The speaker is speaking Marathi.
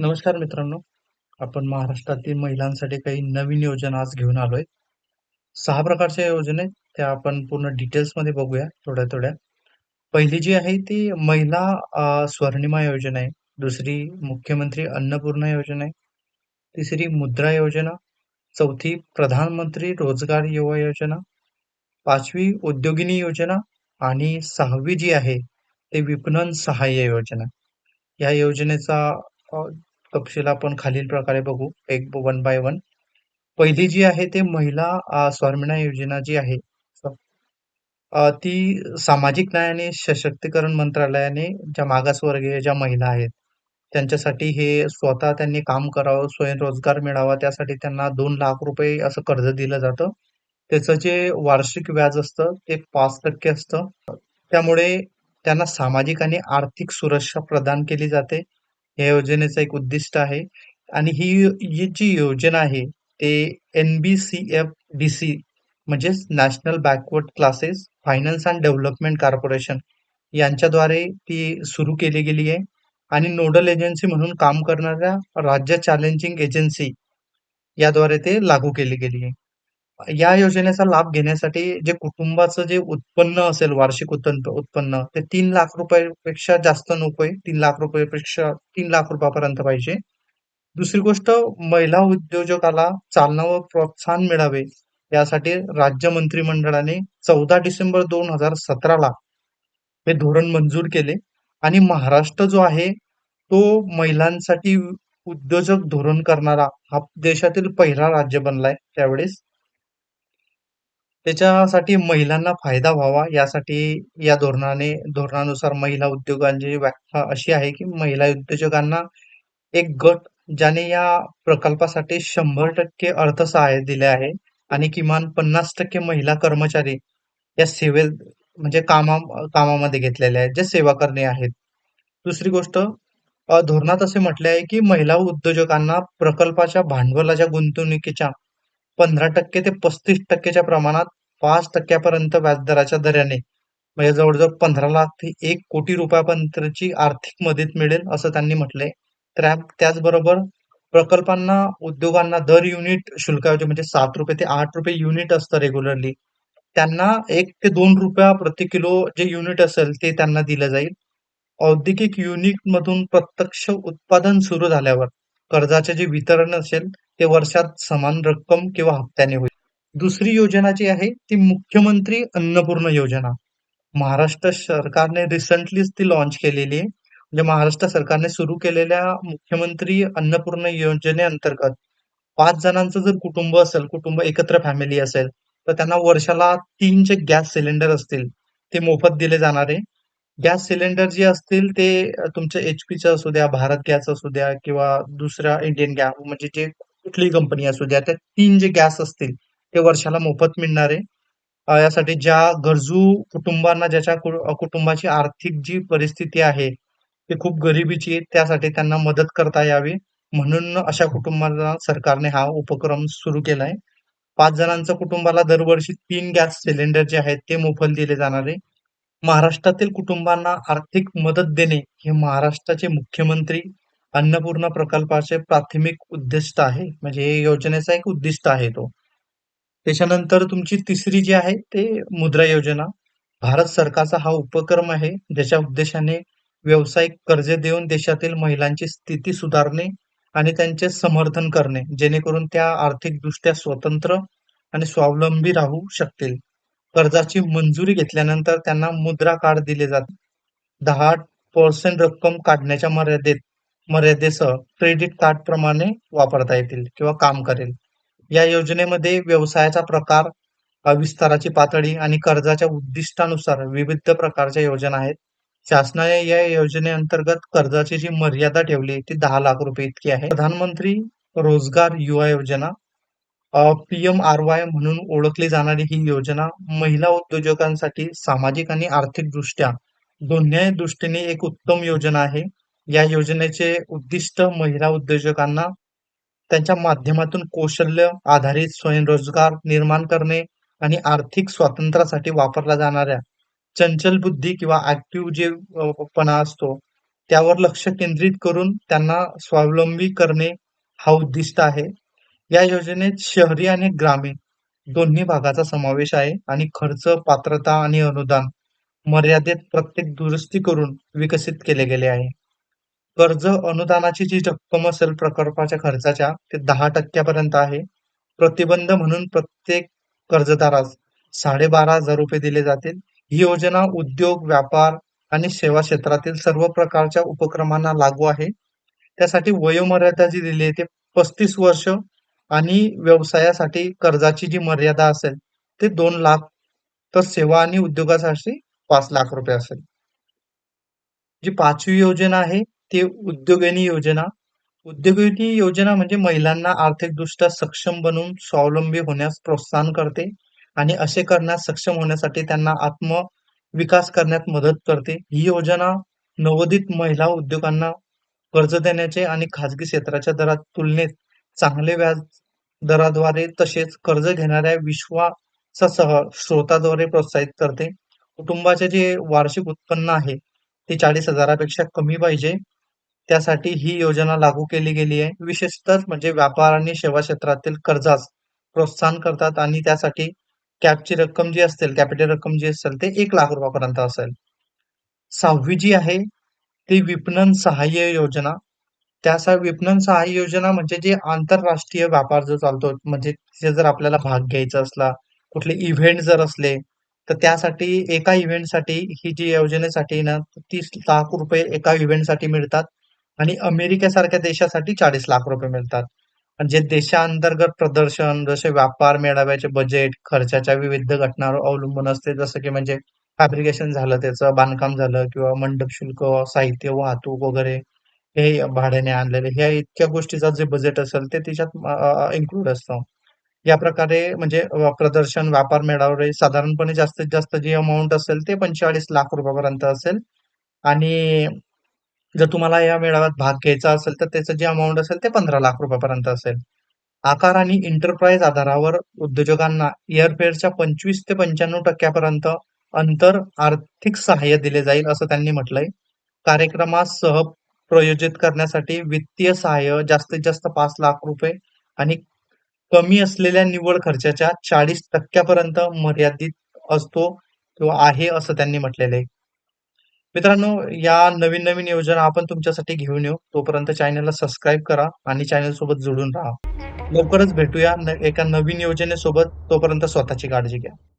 नमस्कार मित्रांनो. आपण महाराष्ट्रातील महिलांसाठी काही नवीन योजना आज घेऊन आलोय. सहा प्रकारच्या योजना आहेत. त्या आपण पूर्ण डिटेल्समध्ये बघूया थोड्या-थोड्या. पहिली जी आहे ती महिला स्वर्णिमा योजना आहे. दुसरी मुख्यमंत्री अन्नपूर्णा योजना आहे. तिसरी मुद्रा योजना. चौथी प्रधानमंत्री रोजगार युवा योजना. पाचवी उद्योगिनी योजना आणि सहावी जी आहे ते विपणन सहाय्य योजना. या योजनेचा तपशील आपण खालील प्रकारे बघू एक वन बाय वन. पहिली जी आहे ते महिला अ, योजना जी आहे ती सामाजिक न्याय आणि सशक्तीकरण मंत्रालयाने ज्या मागासवर्गीय ज्या महिला आहेत, त्यांच्यासाठी हे स्वतः त्यांनी काम करावं, स्वयंरोजगार मिळावा त्यासाठी त्यांना दोन लाख रुपये असं कर्ज दिलं जातं. त्याचं जे वार्षिक व्याज असतं ते पाच टक्के असतं. त्यामुळे त्यांना सामाजिक आणि आर्थिक सुरक्षा प्रदान केली जाते. या योजनेचं एक उद्दिष्ट आहे आणि ही ही जी योजना आहे ते N B C F D C म्हणजेच national backward classes finance and development corporation यांच्याद्वारे ती सुरू केली गेली आहे आणि नोडल एजन्सी म्हणून काम करणाऱ्या राज्य चॅलेंजिंग एजन्सी याद्वारे ते लागू केली गेली आहे. या योजनेचा लाभ घेण्यासाठी जे कुटुंबाचं जे उत्पन्न असेल वार्षिक उत्पन्न उत्पन्न ते ₹3,00,000 पेक्षा जास्त नकोय. ₹3,00,000 पेक्षा ₹3,00,000 पर्यंत पाहिजे. दुसरी गोष्ट महिला उद्योजकाला चालना व प्रोत्साहन मिळावे यासाठी राज्य मंत्रिमंडळाने 14 डिसेंबर दोन हजार सतराला हे धोरण मंजूर केले आणि महाराष्ट्र जो आहे तो महिलांसाठी उद्योजक धोरण करणारा हा देशातील पहिला राज्य बनलाय त्यावेळेस. त्याच्यासाठी महिलांना फायदा व्हावा यासाठी या धोरणाने धोरणानुसार महिला उद्योगांची व्याख्या अशी आहे, की महिला उद्योजकांना एक गट ज्याने या प्रकल्पासाठी 100% अर्थसहाय्य दिले आहे आणि किमान 50% महिला कर्मचारी या सेवेत म्हणजे कामा कामामध्ये घेतलेले आहेत, जे सेवा करणे आहेत. दुसरी गोष्ट धोरणात असे म्हटले आहे, की महिला उद्योजकांना प्रकल्पाच्या भांडवलाच्या गुंतवणुकीच्या 15% ते पस्तीस टक्केच्या प्रमाणात पाच टक्क्यापर्यंत व्याजदराच्या दराने म्हणजे जवळजवळ पंधरा लाख ते एक कोटी रुपयापर्यंतची आर्थिक मदत मिळेल असं त्यांनी म्हटलंय. त्या त्याचबरोबर प्रकल्पांना उद्योगांना दर युनिट शुल्काऐवजी म्हणजे सात रुपये ते आठ रुपये युनिट असतं रेग्युलरली. त्यांना एक ते दोन रुपया प्रति किलो जे युनिट असेल ते त्यांना दिलं जाईल. औद्योगिक युनिटमधून प्रत्यक्ष उत्पादन सुरू झाल्यावर कर्जाचे जे वितरण असेल ते वर्षात समान रक्कम किंवा हप्त्याने होईल. दुसरी योजना जी आहे ती मुख्यमंत्री अन्नपूर्णा योजना. महाराष्ट्र सरकारने रिसेंटलीच ती लॉन्च केलेली आहे. म्हणजे महाराष्ट्र सरकारने सुरू केलेल्या मुख्यमंत्री अन्नपूर्णा योजनेअंतर्गत 5 जणांचं जर कुटुंब असेल, कुटुंब एकत्र फॅमिली असेल, तर त्यांना वर्षाला 3 जे गॅस सिलेंडर असतील ते मोफत दिले जाणार आहे. गॅस सिलेंडर जे असतील ते अ, तुमच्या एचपीचं असू द्या, भारत गॅस असू द्या किंवा दुसऱ्या इंडियन गॅस म्हणजे जे कुठलीही कंपनी असू द्या, त्या 3 जे गॅस असतील ते वर्षाला मोफत मिळणार आहे. यासाठी ज्या गरजू कुटुंबांना ज्याच्या कुटुंबाची आर्थिक जी परिस्थिती आहे, ती खूप गरिबीची त्यासाठी त्यांना मदत करता यावी म्हणून अशा कुटुंबांना सरकारने हा उपक्रम सुरू केला आहे पाच जणांच्या कुटुंबाला दरवर्षी तीन गॅस सिलेंडर जे आहेत ते मोफत दिले जाणार आहे. महाराष्ट्रातील कुटुंबांना आर्थिक मदत देणे हे महाराष्ट्राचे मुख्यमंत्री अन्नपूर्णा प्रकल्पाचे प्राथमिक उद्दिष्ट आहे. म्हणजे हे योजनेचा एक उद्दिष्ट आहे तो. त्याच्यानंतर तुमची तिसरी जी आहे ते मुद्रा योजना. भारत सरकारचा हा उपक्रम आहे, ज्याच्या उद्देशाने व्यावसायिक कर्ज देऊन देशातील महिलांची स्थिती सुधारणे आणि त्यांचे समर्थन करणे, जेणेकरून त्या आर्थिकदृष्ट्या स्वतंत्र आणि स्वावलंबी राहू शकतील. कर्जाची मंजुरी घेतल्यानंतर त्यांना मुद्रा कार्ड दिले जाते. 10% रक्कम काढण्याच्या मर्यादेत मर्यादेसह क्रेडिट कार्ड प्रमाणे वापरता येतील किंवा काम करेल. या योजनेमध्ये व्यवसायाचा प्रकार, विस्ताराची पातळी आणि कर्जाच्या उद्दिष्टानुसार विविध प्रकारच्या योजना आहेत. शासनाने या योजनेअंतर्गत कर्जाची जी मर्यादा ठेवली ती दहा लाख रुपये इतकी आहे. प्रधानमंत्री रोजगार युवा योजना पी-एम-आर-वाय म्हणून ओळखली जाणारी ही योजना महिला उद्योजकांसाठी सामाजिक आणि आर्थिकदृष्ट्या दोन्ही दृष्टीने एक उत्तम योजना आहे. या योजनेचे उद्दिष्ट महिला उद्योजकांना त्यांच्या माध्यमातून कौशल्य आधारित स्वयंरोजगार निर्माण करणे आणि आर्थिक स्वातंत्र्यासाठी वापरल्या जाणाऱ्या चंचल बुद्धी किंवा ऍक्टिव्ह जे पणा असतो त्यावर लक्ष केंद्रित करून त्यांना स्वावलंबी करणे हा उद्दिष्ट आहे. या योजनेत शहरी आणि ग्रामीण दोन्ही भागाचा समावेश आहे आणि खर्च, पात्रता आणि अनुदान मर्यादेत प्रत्येक दुरुस्ती करून विकसित केले गेले आहे. कर्ज अनुदानाची जी रक्कम असेल प्रकल्पाच्या खर्चाच्या ते दहा टक्क्यापर्यंत आहे. प्रतिबंध म्हणून प्रत्येक कर्जदारास ₹12,500 दिले जातील. ही योजना उद्योग, व्यापार आणि सेवा क्षेत्रातील सर्व प्रकारच्या उपक्रमांना लागू आहे. त्यासाठी वयोमर्यादा जी दिली आहे ते 35 वर्ष आणि व्यवसायासाठी कर्जाची जी मर्यादा असेल ते दोन लाख तर सेवा आणि उद्योगासाठी पाच लाख रुपये असेल. जी पाचवी योजना आहे ते उद्योगिनी योजना. उद्योगिनी योजना म्हणजे महिलांना आर्थिकदृष्ट्या सक्षम बनवून स्वावलंबी होण्यास प्रोत्साहन करते आणि असे करण्यास सक्षम होण्यासाठी त्यांना आत्मविकास करण्यात मदत करते. ही योजना नवोदित महिला उद्योगांना कर्ज देण्याचे आणि खाजगी क्षेत्राच्या दरात तुलनेत चांगले व्याज दराद्वारे तसेच कर्ज घेणाऱ्या विश्वासासह स्रोताद्वारे प्रोत्साहित करते. कुटुंबाचे जे वार्षिक उत्पन्न आहे ते चाळीस हजारापेक्षा कमी पाहिजे. त्यासाठी ही योजना लागू केली गेली आहे. विशेषतः म्हणजे व्यापार आणि सेवा क्षेत्रातील कर्जास प्रोत्साहन करतात आणि त्यासाठी कॅपची रक्कम जी असेल, कॅपिटल रक्कम जी असेल ते एक लाख रुपयापर्यंत असेल. सहावी जी आहे ती विपणन सहाय्य योजना. त्या विपणन सहाय्य योजना म्हणजे जे आंतरराष्ट्रीय व्यापार जो चालतो म्हणजे तिथे जर आपल्याला भाग घ्यायचा असला, कुठले इव्हेंट जर असले, तर त्यासाठी एका इव्हेंटसाठी ही जी योजनेसाठी ना तीस लाख रुपये एका इव्हेंटसाठी मिळतात आणि अमेरिकेसारख्या देशासाठी ₹40 लाख रुपये मिळतात. आणि जे देशांतर्गत प्रदर्शन, जसे व्यापार मेळाव्याचे बजेट, खर्चाच्या विविध घटनांवर अवलंबून असते. जसं की म्हणजे फॅब्रिकेशन झालं त्याचं, बांधकाम झालं किंवा मंडप शुल्क, साहित्य, वाहतूक वगैरे हे भाड्याने आणलेले, ह्या इतक्या गोष्टीचा जे बजेट असेल ते त्याच्यात इन्क्लूड असतं. या प्रकारे म्हणजे प्रदर्शन, व्यापार मेळावे साधारणपणे जास्तीत जास्त जी अमाऊंट असेल ते 45 लाख रुपयापर्यंत असेल आणि जर तुम्हाला या मेळाव्यात भाग घ्यायचा असेल, तर त्याचं जे अमाऊंट असेल ते 15 लाख रुपयापर्यंत असेल. आकार आणि इंटरप्राइज आधारावर उद्योजकांना एअरफेअरच्या 25 ते पंच्याण्णव टक्क्यापर्यंत अंतर आर्थिक सहाय्य दिले जाईल, असं त्यांनी म्हटलंय. कार्यक्रमास सह प्रयोजित करण्यासाठी वित्तीय सहाय्य जास्तीत जास्त पाच लाख रुपये आणि कमी असलेल्या निव्वळ खर्चाच्या चाळीस टक्क्यापर्यंत मर्यादित असतो किंवा आहे असं त्यांनी म्हटलेलं आहे. मित्रांनो, या नवीन-नवीन योजना आपण तुमच्यासाठी घेऊन येऊ. तोपर्यंत चॅनलला सबस्क्राईब करा आणि चॅनल सोबत जोडून राहा. लवकरच भेटूया एका नवीन योजनेसोबत. तोपर्यंत स्वतःची काळजी घ्या.